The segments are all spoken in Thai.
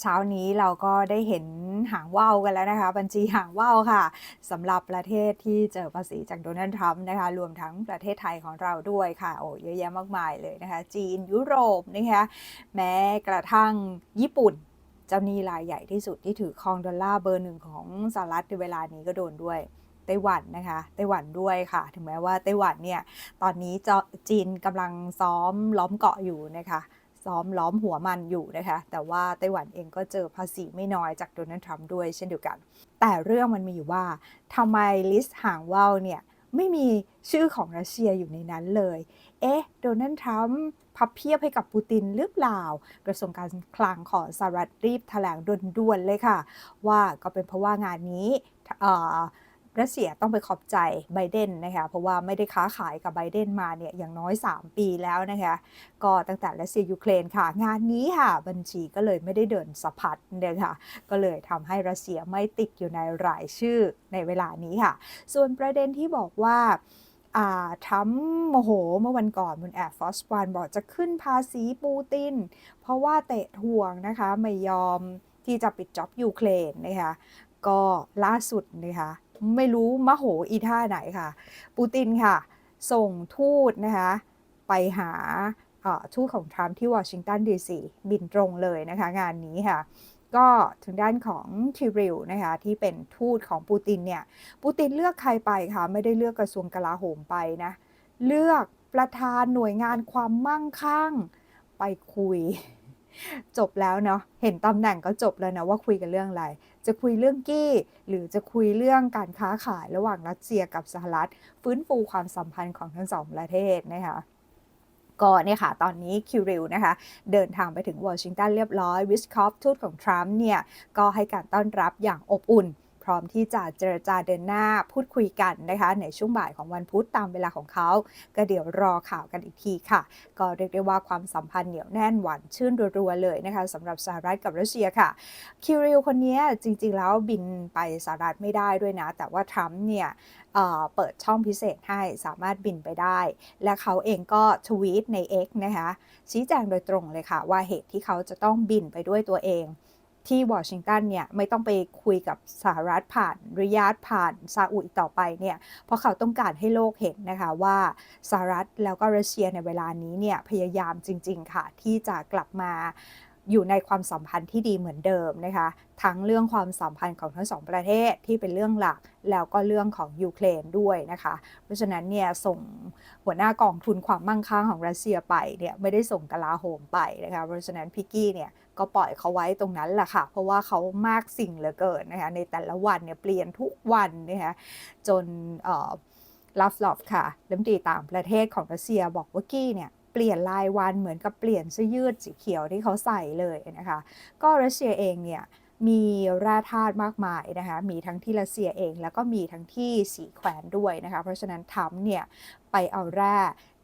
เช้านี้เราก็ได้เห็นหางว่าวกันแล้วนะคะ บัญชีหางว่าวค่ะสำหรับประเทศที่เจอภาษีจากโดนัลด์ทรัมป์นะคะ รวมทั้งประเทศไทยของเราด้วยค่ะ โอ้เยอะแยะมากมายเลยนะคะ จีนยุโรปนะคะแม้กระทั่งญี่ปุ่นเจ้าหนี้รายใหญ่ที่สุดที่ถือครองดอลลาร์เบอร์หนึ่งของสหรัฐในเวลานี้ก็โดนด้วยไต้หวันนะคะไต้หวันด้วยค่ะ ถึงแม้ว่าไต้หวันเนี่ยตอนนี้จะจีนกำลังซ้อมล้อมเกาะอยู่นะคะ ซ้อมล้อมหัวมันอยู่นะคะ แต่ว่าไต้หวันเองก็เจอภาษีไม่น้อยจากโดนัลด์ทรัมป์ด้วยเช่นเดียวกัน แต่เรื่องมันมีอยู่ว่าทำไมลิสต์หางว่าวเนี่ยไม่มีชื่อของรัสเซียอยู่ในนั้นเลย เอ๊ะ โดนัลด์ทรัมป์พับเพียบให้กับปูตินหรือเปล่า กระทรวงการคลังของสหรัฐรีบแถลงด่วนๆเลยค่ะ ว่าก็เป็นเพราะว่างานนี้ รัสเซียต้องไปขอบใจไบเดนนะคะเพราะว่าไม่ได้ค้าขายกับไบเดนมาเนี่ยอย่างน้อย 3 ปีแล้วนะคะก็ตั้งแต่รัสเซียยูเครนค่ะ งานนี้ค่ะ บัญชีก็เลยไม่ได้เดินสะพัดเนี่ยค่ะก็เลยทำให้รัสเซียไม่ติดอยู่ในรายชื่อในเวลานี้ค่ะ ส่วนประเด็นที่บอกว่าทรัมโมโหเมื่อวันก่อนบนแอร์ฟอสวันบอกจะขึ้นภาษีปูติน เพราะว่าเตะทวงนะคะไม่ยอมที่จะปิดจ็อบยูเครนนะคะก็ล่าสุดนะคะ ไม่รู้มโหอีท่าไหนค่ะ ปูตินค่ะ ส่งทูตนะคะไปหาทูตของทรัมป์ที่วอชิงตันดีซีบินตรงเลยนะคะ งานนี้ค่ะ ก็ทางด้านของทิริลนะคะที่เป็นทูตของปูตินเนี่ย ปูตินเลือกใครไปคะไม่ได้เลือกกระทรวงกลาโหมไปนะ เลือกประธานหน่วยงานความมั่งคั่งไปคุย จบแล้วเนาะเห็นตำแหน่งก็จบแล้วนะว่าคุยกันเรื่องอะไร จะคุยเรื่องกี้ หรือจะคุยเรื่องการค้าขายระหว่างรัสเซียกับสหรัฐ ฟื้นฟูความสัมพันธ์ของทั้งสองประเทศนะคะก็เนี่ยค่ะตอนนี้คิวริลนะคะเดินทางไปถึงวอชิงตันเรียบร้อย วิสคอฟทูตของทรัมป์เนี่ยก็ให้การต้อนรับอย่างอบอุ่น พร้อมที่จะเจรจาเดินหน้าพูดคุยกันนะคะในช่วงบ่ายของวันพุธตามเวลาของเขา ก็เดี๋ยวรอข่าวกันอีกทีค่ะ ก็เรียกได้ว่าความสัมพันธ์เหนียวแน่นหวานชื่นรัวๆเลยนะคะสำหรับสหรัฐกับรัสเซียค่ะคิริลคนนี้จริงๆแล้วบินไปสหรัฐไม่ได้ด้วยนะ แต่ว่าทรัมป์เนี่ยเปิดช่องพิเศษให้สามารถบินไปได้ และเขาเองก็ทวีตใน X นะคะชี้แจงโดยตรงเลยค่ะ ว่าเหตุที่เขาจะต้องบินไปด้วยตัวเอง ที่วอชิงตันเนี่ยไม่ต้องไปคุยกับสหรัฐผ่านริยาดผ่านซาอุอีกต่อไปเนี่ยเพราะเขาต้องการให้โลกเห็นนะคะว่าสหรัฐแล้วก็รัสเซียในเวลานี้เนี่ยพยายามจริง ๆ ค่ะ ที่จะกลับมา อยู่ในความสัมพันธ์ที่ดีเหมือนเดิมนะคะ ทั้งเรื่องความสัมพันธ์ของทั้งสองประเทศที่เป็นเรื่องหลัก แล้วก็เรื่องของยูเครนด้วยนะคะ เพราะฉะนั้นเนี่ยส่งหัวหน้ากองทุนความมั่งคั่งของรัสเซียไปเนี่ยไม่ได้ส่งกลาโหมไปนะคะ เพราะฉะนั้นพิกกี้เนี่ยก็ปล่อยเขาไว้ตรงนั้นแหละค่ะ เพราะว่าเขามากสิ่งเหลือเกินนะคะ ในแต่ละวันเนี่ยเปลี่ยนทุกวันนะคะจนลาฟลอฟค่ะรัฐมนตรีต่างประเทศของรัสเซียบอกว่ากี้เนี่ย เปลี่ยนลายวันเหมือนกับเปลี่ยนเสื้อยืดสีเขียวที่เขาใส่เลยนะคะ ก็รัสเซียเองเนี่ยมีแร่ธาตุมากมายนะคะ มีทั้งที่รัสเซียเอง แล้วก็มีทั้งที่สีแขวนด้วยนะคะ เพราะฉะนั้นทรัมป์เนี่ยไปเอาแร่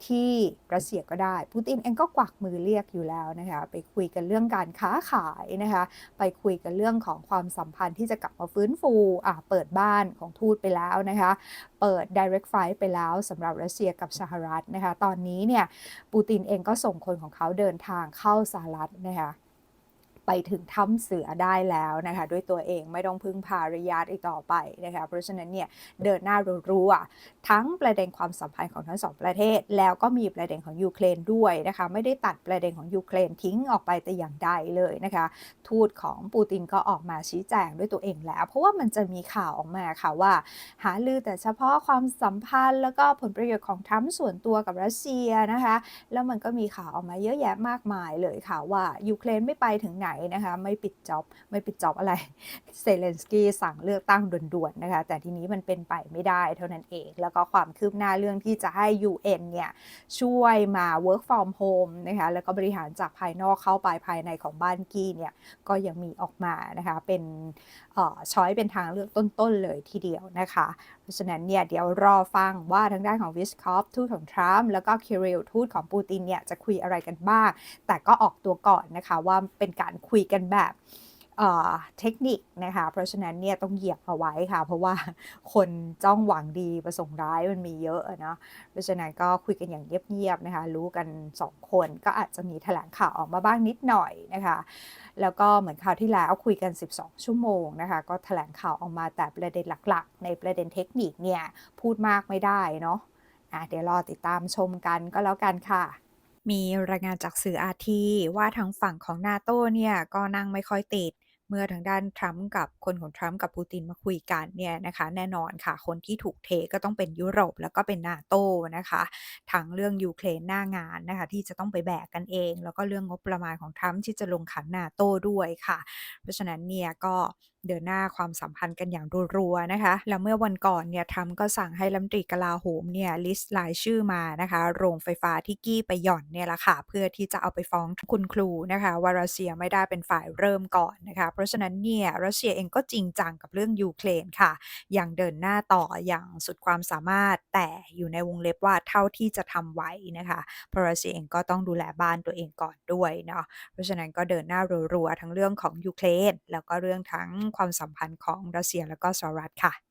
ที่รัสเซียก็ได้ ปูตินเองก็กวักมือเรียกอยู่แล้วนะคะไปคุยกันเรื่องการค้าขายนะคะไปคุยกันเรื่องของความสัมพันธ์ที่จะกลับมาฟื้นฟูอะเปิดบ้านของทูตไปแล้วนะคะเปิด direct flight ไปแล้วสำหรับรัสเซียกับสหรัฐนะคะตอนนี้เนี่ยปูตินเองก็ส่งคนของเขาเดินทางเข้าสหรัฐนะคะ ไปถึงถ้ำเสือได้แล้วนะคะ ด้วยตัวเองไม่ต้องพึ่งพาระยะอีกต่อไปนะคะ เพราะฉะนั้นเนี่ยเดินหน้ารัวๆทั้งประเด็นความสัมพันธ์ของทั้งสองประเทศ แล้วก็มีประเด็นของยูเครนด้วยนะคะ ไม่ได้ตัดประเด็นของยูเครนทิ้งออกไปแต่อย่างใดเลยนะคะ ทูตของปูตินก็ออกมาชี้แจงด้วยตัวเองแล้ว เพราะว่ามันจะมีข่าวออกมาค่ะว่า หาลือแต่เฉพาะความสัมพันธ์ แล้วก็ผลประโยชน์ของทรัมส่วนตัวกับรัสเซียนะคะ แล้วมันก็มีข่าวออกมาเยอะแยะมากมายเลยค่ะว่ายูเครนไม่ไปถึงไหนนะคะ ไม่ปิดจ็อบไม่ปิดจ็อบอะไรเซเลนสกี้สั่งเลือกตั้งด่วนๆนะคะ แต่ทีนี้มันเป็นไปไม่ได้เท่านั้นเอง แล้วก็ความคืบหน้าเรื่องที่จะให้ UN เนี่ยช่วยมา work from home นะคะแล้วก็บริหารจากภายนอกเข้าไปภายในของบ้านกี้เนี่ยก็ยังมีออกมานะคะเป็นช้อยเป็นทางเลือกต้นๆเลยทีเดียวนะคะ เพราะฉะนั้นเนี่ยเดี๋ยวรอฟังว่าทางด้านของวิสคอฟทูตของทรัมป์แล้วก็คิริลทูตของปูตินเนี่ยจะคุยอะไรกันบ้าง แต่ก็ออกตัวก่อนนะคะว่าเป็นการคุยกันแบบ เทคนิคนะคะ เพราะฉะนั้นเนี่ยต้องเหยียบเอาไว้ค่ะ เพราะว่าคนจ้องหวังดีประสงค์ร้ายมันมีเยอะเนาะเพราะฉะนั้นก็คุยกันอย่างเงียบๆนะคะ รู้กัน 2 คนก็อาจจะมีแถลงข่าวออกมาบ้างนิดหน่อยนะคะ แล้วก็เหมือนคราวที่แล้วคุยกัน 12 ชั่วโมงนะคะ ก็แถลงข่าวออกมาแต่ประเด็นหลักๆ ในประเด็นเทคนิคเนี่ยพูดมากไม่ได้เนาะอ่าเดี๋ยวรอติดตามชมกันก็แล้วกันค่ะมีรายงานจากสื่อ RT ว่าทางฝั่งของ NATO เนี่ยก็นั่งไม่ค่อยติด เมื่อทางด้านทรัมป์กับคนของทรัมป์กับปูตินมาคุยกันเนี่ยนะคะแน่นอนค่ะ คนที่ถูกเทก็ต้องเป็นยุโรปแล้วก็เป็นนาโตนะคะทั้งเรื่องยูเครนหน้างานนะคะที่จะต้องไปแบกกันเอง แล้วก็เรื่องงบประมาณของทรัมป์ที่จะลงขันนาโตด้วยค่ะ เพราะฉะนั้นเนี่ยก็ เดินหน้าความสัมพันธ์กันอย่างรัวๆนะคะ แล้วเมื่อวันก่อนเนี่ยทรัมก็สั่งให้รัมตรีกลาโหมเนี่ยลิสต์รายชื่อมานะคะ โรงไฟฟ้าที่กี้ไปหย่อนเนี่ยละค่ะ เพื่อที่จะเอาไปฟ้องคุณครูนะคะว่ารัสเซียไม่ได้เป็นฝ่ายเริ่มก่อนนะคะ เพราะฉะนั้นเนี่ยรัสเซียเองก็จริงจังกับเรื่องยูเครนค่ะยังเดินหน้าต่ออย่างสุดความสามารถแต่อยู่ในวงเล็บว่าเท่าที่จะทำไหวนะคะเพราะรัสเซียเองก็ต้องดูแลบ้านตัวเองก่อนด้วยเนาะเพราะฉะนั้นก็เดินหน้ารัวๆทั้งเรื่องของยูเครนแล้วก็เรื่องทั้งความสัมพันธ์ของรัสเซียแล้วก็สหรัฐค่ะ